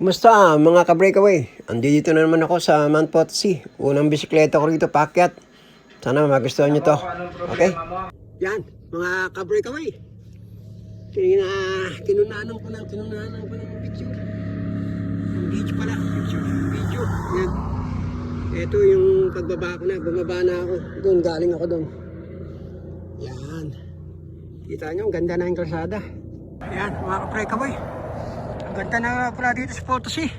Kumusta mga ka-breakaway? Andito na naman ako sa Mount Potosí. Unang bisikleta ko rito, pakyat. Sana magustuhan nyo to. Okay? Yan, mga ka-breakaway. Kina, kinunanan ko ng kinunanan ko ng video. Ang video pala, video. Video. Yan. Ito yung pagbaba ko na, bumaba na ako. Doon, galing ako doon. Yan. Kita nyo, ang ganda na yung kalsada. Yan, mga ka-breakaway. Ganda na nga pala dito sa Potosí.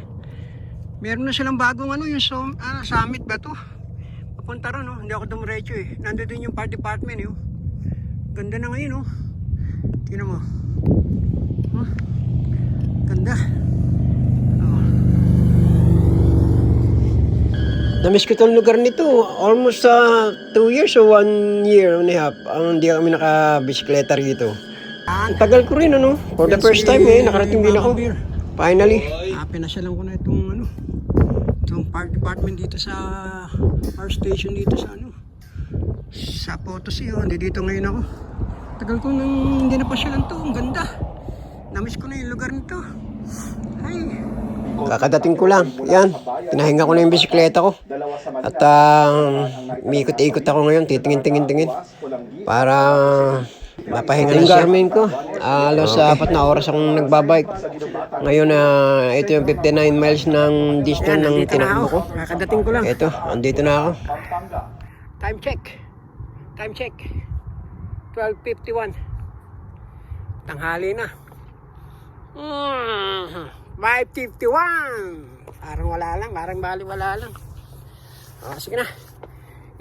Meron na silang bagong ano, yung som, ah, summit ba to? Papunta ron, no? hindi ako dumiretso eh. Nandito din yung park department, eh. oh. Ganda na ngayon, oh. Tingnan mo. Huh? Ganda. Oh. Namiss ko tong lugar nito. Almost uh, two years or one year and a half ang hindi kami nakabisikleta rito. Ang tagal ko rin ano. For the first time eh, nakarating din ako. Finally. Ah, pinasyalan ko na itong ano, itong park department dito sa power station dito sa ano, sa Potosí. Oh. Hindi dito ngayon ako. Tagal ko nang hindi na pasyalan to. Ang ganda. Namiss ko na yung lugar nito. Ay. Kakadating ko lang. Yan. Pinahinga ko na yung bisikleta ko. At uh, ikot-ikot ako ngayon. Titingin-tingin-tingin. Para mapahinga yung Garmin ko. Ah, Alos sa apat na oras akong nagbabike. Ngayon na ito yung 59 miles ng distance ng tinakbo ko. Kakadating ko lang. Ito, andito na ako. Time check. Time check. 12.51. Tanghali na. Mm, 5.51. Parang wala lang. Parang bali wala lang. Oh, sige na.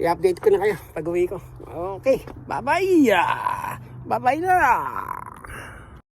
I-update ko na kayo pag uwi ko. Okay. Bye-bye. Bye-bye na.